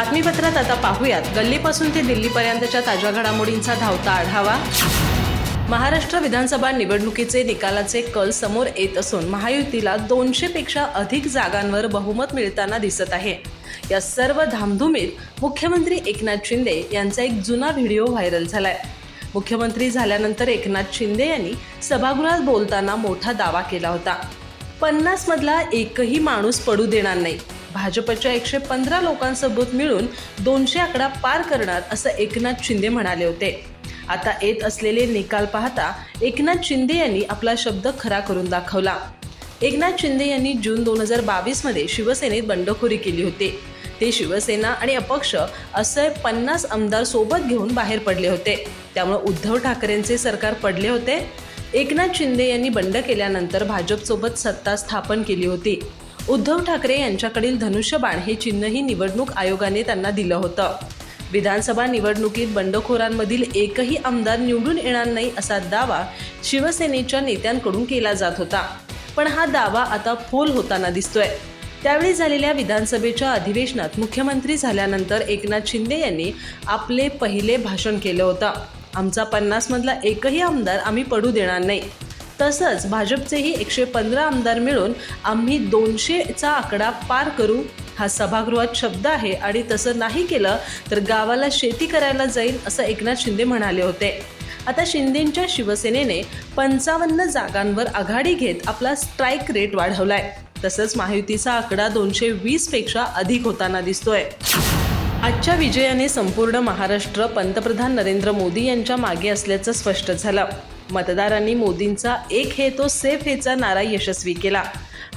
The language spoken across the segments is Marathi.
बातमीपत्रात आता पाहूयात. गल्लीपासून ते दिल्लीपर्यंतच्या ताज्या घडामोडींचा धावता आढावा. महाराष्ट्र विधानसभा निवडणुकीचे निकालाचे कल समोर येत असून महायुतीला दोनशेपेक्षा अधिक जागांवर बहुमत मिळताना दिसत आहे. या सर्व धामधुमीत मुख्यमंत्री एकनाथ शिंदे यांचा एक जुना व्हिडिओ व्हायरल झालाय. मुख्यमंत्री झाल्यानंतर एकनाथ शिंदे यांनी सभागृहात बोलताना मोठा दावा केला होता. पन्नासमधला एकही माणूस पडू देणार नाही. भाजपच्या एकशे पंधरा लोकांसोबत मिळून दोनशे आकडा पार करणार असं एकनाथ शिंदे म्हणाले होते. आता येत असलेले निकाल पाहता एकनाथ शिंदे यांनी आपला शब्द खरा करून दाखवला. एकनाथ शिंदे यांनी जून दोन हजार बावीसमध्ये शिवसेनेत बंडखोरी केली होती. ते शिवसेना आणि अपक्ष असे पन्नास आमदार सोबत घेऊन बाहेर पडले होते. त्यामुळे उद्धव ठाकरेंचे सरकार पडले होते. एकनाथ शिंदे यांनी बंड केल्यानंतर भाजपसोबत सत्ता स्थापन केली होती. उद्धव ठाकरे यांच्याकडील धनुष्यबाण हे चिन्हही निवडणूक आयोगाने त्यांना दिलं होतं. विधानसभा निवडणुकीत बंडखोरांमधील एकही आमदार निवडून येणार नाही असा दावा शिवसेनेच्या नेत्यांकडून केला जात होता. पण हा दावा आता फोल होताना दिसतोय. त्यावेळी झालेल्या विधानसभेच्या अधिवेशनात मुख्यमंत्री झाल्यानंतर एकनाथ शिंदे यांनी आपले पहिले भाषण केलं होतं. आमचा पन्नासमधला एकही आमदार आम्ही पडू देणार नाही. तसंच भाजपचेही एकशे पंधरा आमदार मिळून आम्ही दोनशेचा आकडा पार करू. हा सभागृहात शब्द आहे आणि तसं नाही केलं तर गावाला शेती करायला जाईल असं एकनाथ शिंदे म्हणाले होते. आता शिंदेंच्या शिवसेनेने पंचावन्न जागांवर आघाडी घेत आपला स्ट्राईक रेट वाढवलाय. तसंच महायुतीचा आकडा दोनशे वीसपेक्षा अधिक होताना दिसतोय. आजच्या विजयाने संपूर्ण महाराष्ट्र पंतप्रधान नरेंद्र मोदी यांच्या मागे असल्याचं स्पष्ट झालं. मतदारांनी मोदींचा एक हे तो सेफ हेचा नारा यशस्वी केला.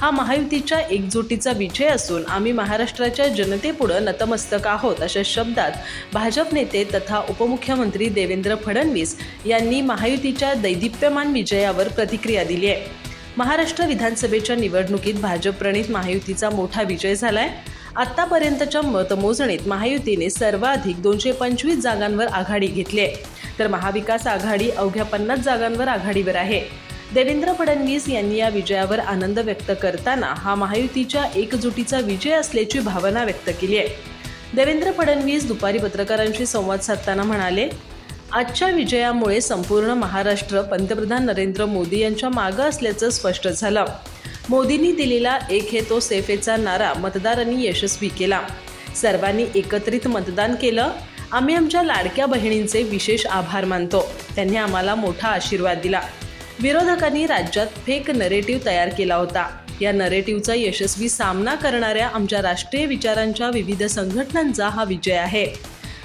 हा महायुतीच्या एकजुटीचा विजय असून आम्ही महाराष्ट्राच्या जनतेपुढं नतमस्तक आहोत अशा शब्दात भाजप नेते तथा उपमुख्यमंत्री देवेंद्र फडणवीस यांनी महायुतीच्या दैदिप्यमान विजयावर प्रतिक्रिया दिली आहे. महाराष्ट्र विधानसभेच्या निवडणुकीत भाजपप्रणीत महायुतीचा मोठा विजय झालाय. आतापर्यंतच्या मतमोजणीत महायुतीने सर्वाधिक दोनशे पंचवीस जागांवर आघाडी घेतली आहे. तर महाविकास आघाडी अवघ्या पन्नास जागांवर आघाडीवर आहे. देवेंद्र फडणवीस यांनी या विजयावर आनंद व्यक्त करताना हा महायुतीच्या एकजुटीचा विजय असल्याची भावना व्यक्त केली आहे. देवेंद्र फडणवीस दुपारी पत्रकारांशी संवाद साधताना म्हणाले आजच्या विजयामुळे संपूर्ण महाराष्ट्र पंतप्रधान नरेंद्र मोदी यांच्या मागं असल्याचं स्पष्ट झालं. मोदींनी दिलेला एक हे तो सेफेचा नारा मतदारांनी यशस्वी केला. सर्वांनी एकत्रित मतदान केलं. आम्ही आमच्या लाडक्या बहिणींचे विशेष आभार मानतो. त्यांनी आम्हाला मोठा आशीर्वाद दिला. विरोधकांनी राज्यात फेक नरेटिव्ह तयार केला होता. या नरेटिव्हचा यशस्वी सामना करणाऱ्या आमच्या राष्ट्रीय विचारांच्या विविध संघटनांचा हा विजय आहे.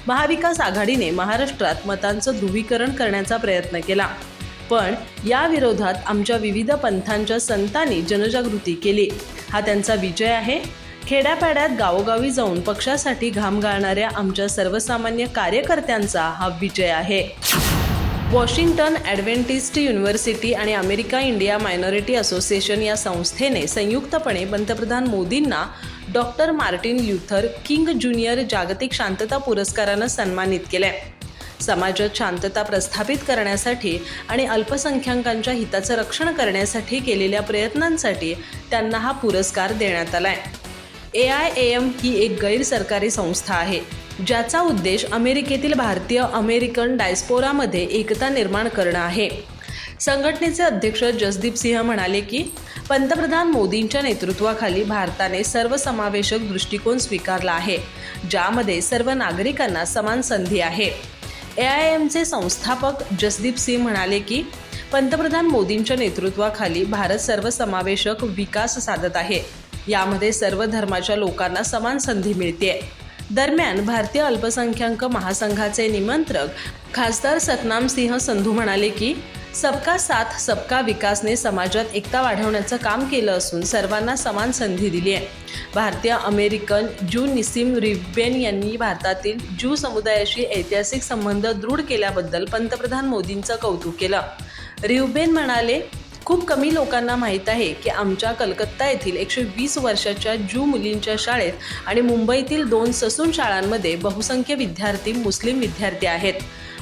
महाविकास आघाडीने महाराष्ट्रात मतांचं ध्रुवीकरण करण्याचा प्रयत्न केला. पण या विरोधात आमच्या विविध पंथांच्या संतांनी जनजागृती केली. हा त्यांचा विजय आहे. खेड्यापाड्यात गावोगावी जाऊन पक्षासाठी घाम गाळणाऱ्या आमच्या सर्वसामान्य कार्यकर्त्यांचा हा विजय आहे. वॉशिंग्टन ॲडव्हेंटिस्ट युनिव्हर्सिटी आणि अमेरिका इंडिया मायनॉरिटी असोसिएशन या संस्थेने संयुक्तपणे पंतप्रधान मोदींना doctor Martin Luther King junior जागतिक शांतता पुरस्कारानं सन्मानित केलंय. समाजात शांतता प्रस्थापित करण्यासाठी आणि अल्पसंख्याकांच्या हिताचं रक्षण करण्यासाठी केलेल्या प्रयत्नांसाठी त्यांना हा पुरस्कार देण्यात आला आहे ए आय ए एम ही एक गैरसरकारी संस्था आहे ज्याचा उद्देश अमेरिकेतील भारतीय अमेरिकन डायस्पोरामध्ये एकता निर्माण करणं आहे. संघटनेचे अध्यक्ष जसदीप सिंह म्हणाले की पंतप्रधान मोदींच्या नेतृत्वाखाली भारताने सर्वसमावेशक दृष्टिकोन स्वीकारला आहे ज्यामध्ये सर्व नागरिकांना समान संधी आहे. ए आय एमचे संस्थापक जसदीप सिंह म्हणाले की पंतप्रधान मोदींच्या नेतृत्वाखाली भारत सर्वसमावेशक विकास साधत आहे. यामध्ये सर्व धर्माच्या लोकांना समान संधी मिळते दरम्यान भारतीय अल्पसंख्याक महासंघाचे निमंत्रक खासदार सतनाम सिंह संधू म्हणाले की सबका साथ सबका विकासने समाजात एकता वाढवण्याचं काम केलं असून सर्वांना समान संधी दिली आहे. भारतीय अमेरिकन ज्यू निसीम रिबेन यांनी भारतातील ज्यू समुदायाशी ऐतिहासिक संबंध दृढ केल्याबद्दल पंतप्रधान मोदींचं कौतुक केलं. रिवबेन म्हणाले खूप कमी लोकांना माहीत आहे की आमच्या कलकत्ता येथील एकशे वीस वर्षाच्या ज्यू मुलींच्या शाळेत आणि मुंबईतील दोन ससून शाळांमध्ये बहुसंख्य विद्यार्थी मुस्लिम विद्यार्थी आहेत.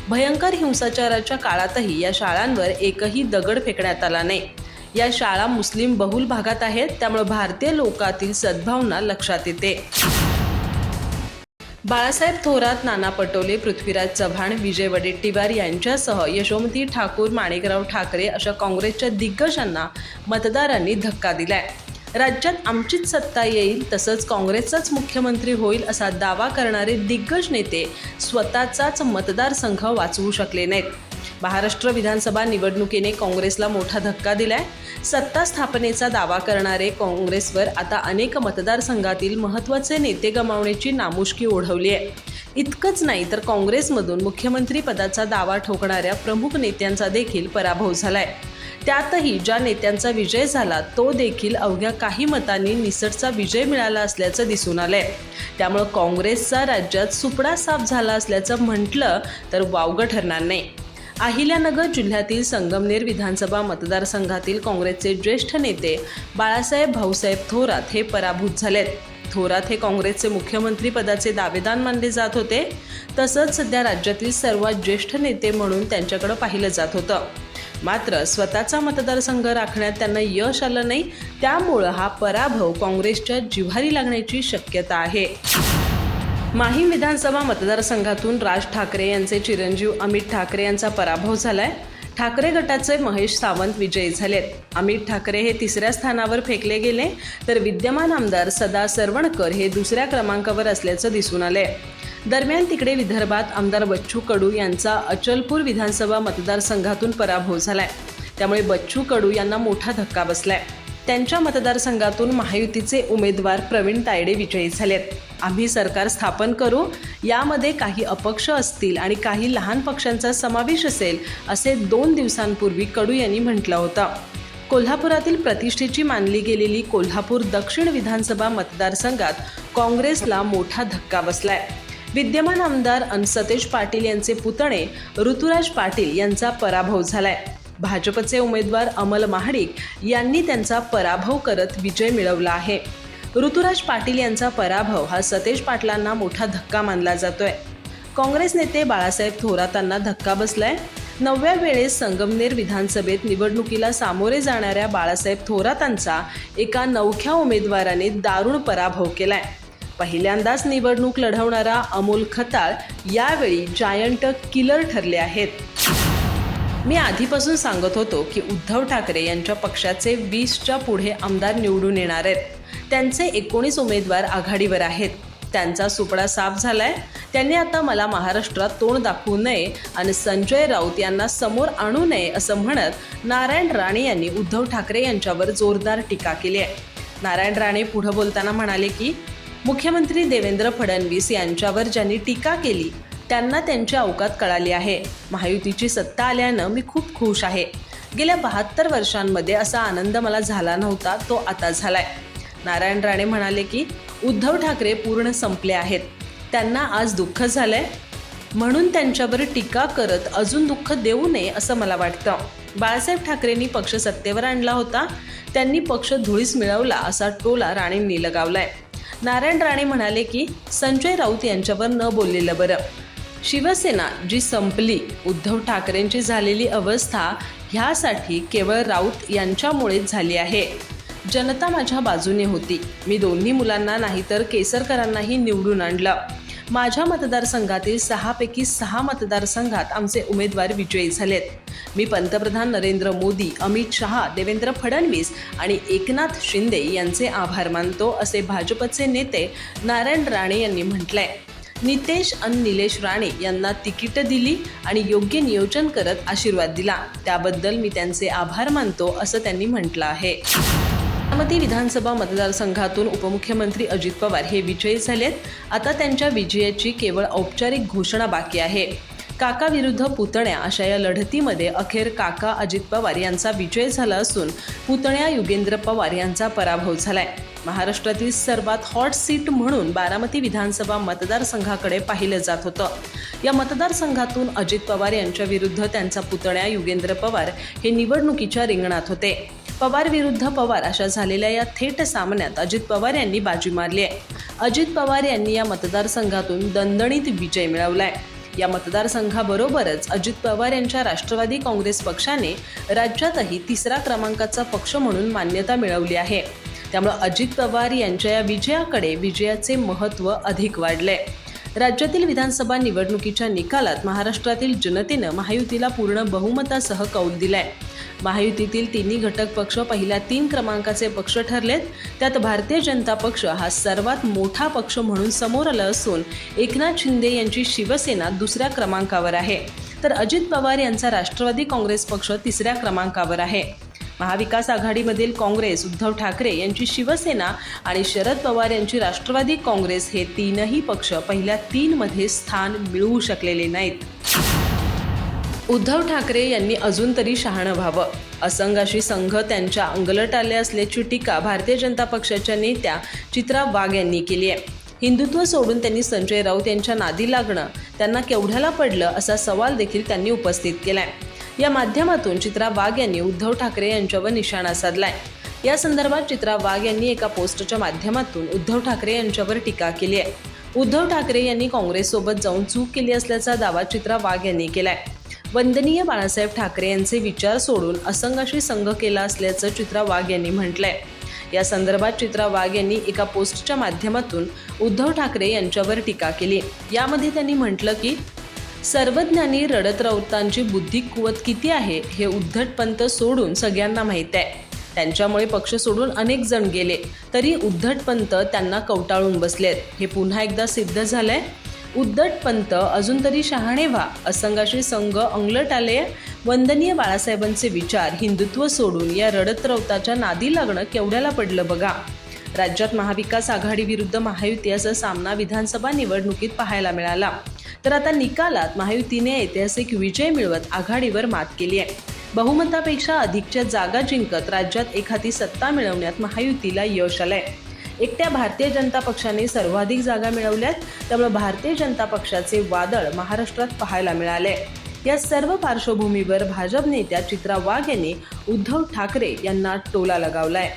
भयंकर हिंसाचाराच्या काळातही या शाळांवर एकही दगड फेकण्यात आला नाही. या शाळा मुस्लिम बहुल भागात आहेत त्यामुळे भारतीय लोकातील सद्भावना लक्षात येते. बाळासाहेब थोरात नाना पटोले पृथ्वीराज चव्हाण विजय वडेट्टीवार यांच्यासह यशोमती ठाकूर माणिकराव ठाकरे अशा काँग्रेसच्या दिग्गजांना मतदारांनी धक्का दिलाय. राज्यात आमचीच सत्ता येईल तसंच काँग्रेसचाच मुख्यमंत्री होईल असा दावा करणारे दिग्गज नेते स्वतःचाच मतदारसंघ वाचवू शकले नाहीत. महाराष्ट्र विधानसभा निवडणुकीने काँग्रेसला मोठा धक्का दिलाय. सत्ता स्थापनेचा दावा करणारे काँग्रेसवर आता अनेक मतदारसंघातील महत्त्वाचे नेते गमावण्याची नामुष्की ओढवली आहे. इतकंच नाही तर काँग्रेसमधून मुख्यमंत्री पदाचा दावा ठोकणाऱ्या प्रमुख नेत्यांचा देखील पराभव झालाय. त्यातही ज्या नेत्यांचा विजय झाला तो देखील अवघ्या काही मतांनी निसटचा विजय मिळाला असल्याचं दिसून आलंय. त्यामुळं काँग्रेसचा राज्यात सुपडा साफ झाला असल्याचं म्हटलं तर वावगं ठरणार नाही. अहिल्यानगर जिल्ह्यातील संगमनेर विधानसभा मतदारसंघातील काँग्रेसचे ज्येष्ठ नेते बाळासाहेब भाऊसाहेब थोरात हे पराभूत झालेत. थोरात हे काँग्रेसचे मुख्यमंत्री पदाचे दावेदार मानले जात होते. तसंच सध्या राज्यातील सर्वात ज्येष्ठ नेते म्हणून त्यांच्याकडे पाहिलं जात होतं. मात्र स्वतःचा मतदारसंघ राखण्यात त्यांना यश आलं नाही. त्यामुळं हा पराभव काँग्रेसच्या जिव्हारी लागण्याची शक्यता आहे. माहीम विधानसभा मतदारसंघातून राज ठाकरे यांचे चिरंजीव अमित ठाकरे यांचा पराभव झालाय. ठाकरे गटाचे महेश सावंत विजयी झालेत. अमित ठाकरे हे तिसऱ्या स्थानावर फेकले गेले तर विद्यमान आमदार सदा सरवणकर हे दुसऱ्या क्रमांकावर असल्याचं दिसून आलंय. दरम्यान तिकडे विदर्भात आमदार बच्चू कडू यांचा अचलपूर विधानसभा मतदारसंघातून पराभव झालाय. त्यामुळे बच्चू कडू यांना मोठा धक्का बसलाय. त्यांच्या मतदारसंघातून महायुतीचे उमेदवार प्रवीण तायडे विजयी झालेत. आम्ही सरकार स्थापन करू यामध्ये काही अपक्ष असतील आणि काही लहान पक्षांचा समावेश असेल असे दोन दिवसांपूर्वी कडू यांनी म्हटलं होतं. कोल्हापुरातील प्रतिष्ठेची मानली गेलेली कोल्हापूर दक्षिण विधानसभा मतदारसंघात काँग्रेसला मोठा धक्का बसलाय. विद्यमान आमदार अन सतेज पाटील यांचे पुतणे ऋतुराज पाटील यांचा पराभव झालाय. भाजपचे उमेदवार अमल महाडिक यांनी त्यांचा पराभव करत विजय मिळवला आहे. ऋतुराज पाटील यांचा पराभव हा सतेज पाटलांना मोठा धक्का मानला जातोय. काँग्रेस नेते बाळासाहेब थोरातांना धक्का बसलाय. नवव्या वेळेस संगमनेर विधानसभेत निवडणुकीला सामोरे जाणाऱ्या बाळासाहेब थोरातांचा एका नवख्या उमेदवाराने दारुण पराभव केलाय. पहिल्यांदाच निवडणूक लढवणारा अमोल खताळ यावेळी जायंट किलर ठरले आहेत. मी आधीपासून सांगत होतो की उद्धव ठाकरे यांच्या पक्षाचे वीसच्या पुढे आमदार निवडून येणार आहेत. त्यांचे एकोणीस उमेदवार आघाडीवर आहेत. त्यांचा सुपडा साफ झालाय. त्यांनी आता मला महाराष्ट्रात तोंड दाखवू नये आणि संजय राऊत यांना समोर आणू नये असं म्हणत नारायण राणे यांनी उद्धव ठाकरे यांच्यावर जोरदार टीका केली आहे. नारायण राणे पुढे बोलताना म्हणाले की मुख्यमंत्री देवेंद्र फडणवीस यांच्यावर ज्यांनी टीका केली त्यांना त्यांची अवकात कळाली आहे. महायुतीची सत्ता आल्यानं मी खूप खुश आहे. गेल्या बहात्तर वर्षांमध्ये असा आनंद मला झाला नव्हता तो आता झालाय. नारायण राणे म्हणाले की उद्धव ठाकरे पूर्ण संपले आहेत. त्यांना आज दुःख झालंय. म्हणून त्यांच्यावर टीका करत अजून दुःख देऊ नये असं मला वाटतं. बाळासाहेब ठाकरेंनी पक्ष सत्तेवर आणला होता. त्यांनी पक्ष धुळीस मिळवला असा टोला राणेंनी लगावलाय. नारायण राणे म्हणाले की संजय राऊत यांच्यावर न बोललेलं बरं. शिवसेना जी संपली उद्धव ठाकरेंची झालेली अवस्था ह्यासाठी केवळ राऊत यांच्यामुळेच झाली आहे. जनता माझ्या बाजूने होती. मी दोन्ही मुलांना नाही तर केसरकरांनाही निवडून आणलं. माझ्या मतदारसंघातील सहापैकी सहा मतदारसंघात आमचे उमेदवार विजयी झालेत. मी पंतप्रधान नरेंद्र मोदी अमित शहा देवेंद्र फडणवीस आणि एकनाथ शिंदे यांचे आभार मानतो असे भाजपचे नेते नारायण राणे यांनी म्हटलंय. नितेश आणि निलेश राणे यांना तिकीटं दिली आणि योग्य नियोजन करत आशीर्वाद दिला. त्याबद्दल मी त्यांचे आभार मानतो असं त्यांनी म्हटलं आहे. बारामती विधानसभा मतदारसंघातून उपमुख्यमंत्री अजित पवार हे विजयी झालेत. आता त्यांच्या विजयाची केवळ औपचारिक घोषणा बाकी आहे. काका विरुद्ध पुतण्या अशा या लढतीमध्ये अखेर काका अजित पवार यांचा विजय झाला असून पुतण्या युगेंद्र पवार यांचा पराभव झालाय. महाराष्ट्रातील सर्वात हॉट सीट म्हणून बारामती विधानसभा मतदारसंघाकडे पाहिलं जात होतं. या मतदारसंघातून अजित पवार यांच्या विरुद्ध त्यांचा पुतण्या युगेंद्र पवार हे निवडणुकीच्या रिंगणात होते. पवार विरुद्ध पवार अशा झालेल्या या थेट सामन्यात अजित पवार यांनी बाजी मारली आहे. अजित पवार यांनी या मतदारसंघातून दणदणीत विजय मिळवलाय. या मतदारसंघाबरोबरच अजित पवार यांच्या राष्ट्रवादी काँग्रेस पक्षाने राज्यातही तिसरा क्रमांकाचा पक्ष म्हणून मान्यता मिळवली आहे. त्यामुळे अजित पवार यांच्या या विजयाकडे विजयाचे महत्त्व अधिक वाढले. राज्यातील विधानसभा निवडणुकीच्या निकालात महाराष्ट्रातील जनतेनं महायुतीला पूर्ण बहुमतासह कौल दिलाय. महायुतीतील तिन्ही घटक पक्ष पहिल्या तीन क्रमांकाचे पक्ष ठरलेत. त्यात भारतीय जनता पक्ष हा सर्वात मोठा पक्ष म्हणून समोर आला असून एकनाथ शिंदे यांची शिवसेना दुसऱ्या क्रमांकावर आहे. तर अजित पवार यांचा राष्ट्रवादी काँग्रेस पक्ष तिसऱ्या क्रमांकावर आहे. महाविकास आघाडीमधील काँग्रेस उद्धव ठाकरे यांची शिवसेना आणि शरद पवार यांची राष्ट्रवादी काँग्रेस हे तीनही पक्ष पहिल्या तीनमध्ये स्थान मिळवू शकलेले नाहीत. उद्धव ठाकरे यांनी अजून तरी शहाणं व्हावं. असंघाशी संघ त्यांच्या अंगलट आले असल्याची टीका भारतीय जनता पक्षाच्या नेत्या चित्रा वाघ यांनी केली आहे. हिंदुत्व सोडून त्यांनी संजय राऊत यांच्या नादी लागणं त्यांना केवढ्याला पडलं असा सवाल देखील त्यांनी उपस्थित केला आहे या माध्यमातून चित्रा वाघ यांनी उद्धव ठाकरे यांच्यावर निशाणा साधलाय. या संदर्भात चित्रा वाघ यांनी एका पोस्टच्या माध्यमातून उद्धव ठाकरे यांच्यावर टीका केली आहे. उद्धव ठाकरे यांनी काँग्रेससोबत जाऊन चूक केली असल्याचा दावा चित्रा वाघ यांनी केलाय. वंदनीय बाळासाहेब ठाकरे यांचे विचार सोडून असंघाशी संघ केला असल्याचं चित्रा वाघ यांनी म्हटलंय. या संदर्भात चित्रा वाघ यांनी एका पोस्टच्या माध्यमातून उद्धव ठाकरे यांच्यावर टीका केली. यामध्ये त्यांनी म्हटलं की सर्वज्ञानी रडत राऊतांची बुद्धी कुवत किती आहे हे उद्धटपंत सोडून सगळ्यांना माहीत आहे. त्यांच्यामुळे पक्ष सोडून अनेक जण गेले. तरी उद्धटपंत त्यांना कवटाळून बसलेत. हे पुन्हा एकदा सिद्ध झालंय. उद्धटपंत अजून तरी शहाणे व्हा असंघाशी संघ अंगलट आले. वंदनीय बाळासाहेबांचे विचार हिंदुत्व सोडून या रडत रवताच्या नादी लागणं केवढ्याला पडलं बघा. राज्यात महाविकास आघाडी विरुद्ध महायुती असा सामना विधानसभा निवडणुकीत पाहायला मिळाला. तर आता निकालात महायुतीने ऐतिहासिक विजय मिळवत आघाडीवर मात केली आहे. बहुमतापेक्षा अधिकच्या जागा जिंकत राज्यात एखादी सत्ता मिळवण्यात महायुतीला यश आलंय. एकट्या भारतीय जनता पक्षाने सर्वाधिक जागा मिळवल्यात त्यामुळे भारतीय जनता पक्षाचे वादळ महाराष्ट्रात पाहायला मिळाले या सर्व पार्श्वभूमीवर भाजप नेत्या चित्रा वाघ यांनी उद्धव ठाकरे यांना टोला लगावलाय.